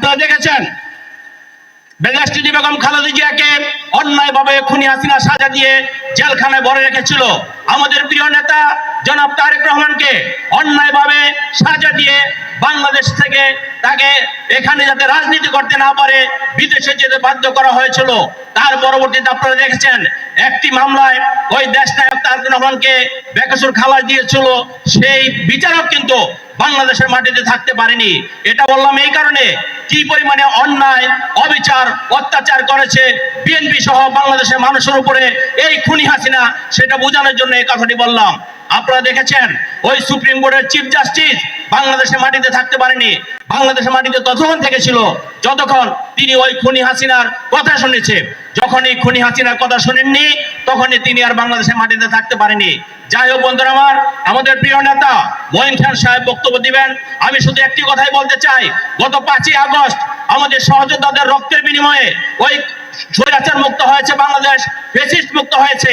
আপনারা দেখেছেন? বেগাস্টিনী বেগম খালেদা জিয়াকে অন্যায়ভাবে খুনি হাসিনা সাজা দিয়ে জেলখানায় ভরে রেখেছিল। আমাদের প্রিয় নেতা জনাব তারেক রহমানকে অন্যায়ভাবে সাজা দিয়ে বাংলাদেশ থেকে তাকে এখানে যাতে রাজনীতি করতে না পারে, বিদেশে যেতে বাধ্য করা হয়েছিল। তার পরবর্তীতে আপনারা দেখেছেন, একটি মামলায় ওই দেশ নায়ক তারেক রহমানকে বেকসুর খালাস দিয়েছিল। সেই বিচারক কিন্তু বাংলাদেশের মাটিতে থাকতে পারেনি। এটা বললাম এই কারণে কি পরিমাণে অন্যায়, অবিচার, অত্যাচার করেছে বিএনপি সহ বাংলাদেশের মানুষের উপরে এই খুনি হাসিনা, সেটা বোঝানোর জন্য এই কথাটি বললাম। আপনারা দেখেছেন, ওই সুপ্রিম কোর্টের চিফ জাস্টিস বাংলাদেশের মাটিতে থাকতে পারেনি। বাংলাদেশের মাটিতে ততক্ষণ থেকে ছিল যতক্ষণ তিনি ওই খুনি হাসিনার কথা শুনেছে। যখন এই খুনি হাসিনার কথা শুনেননি, তখনই তিনি আর বাংলাদেশের মাটিতে থাকতে পারেনি। যাই হোক বন্ধুরা আমার, আমাদের প্রিয় নেতা মঈন খান সাহেব বক্তব্য দিবেন। আমি শুধু একটি কথাই বলতে চাই, গত পাঁচই আগস্ট আমাদের সহযোদ্ধাদের রক্তের বিনিময়ে ওই স্বৈরাচার মুক্ত হয়েছে বাংলাদেশ, ফেসিস্ট মুক্ত হয়েছে।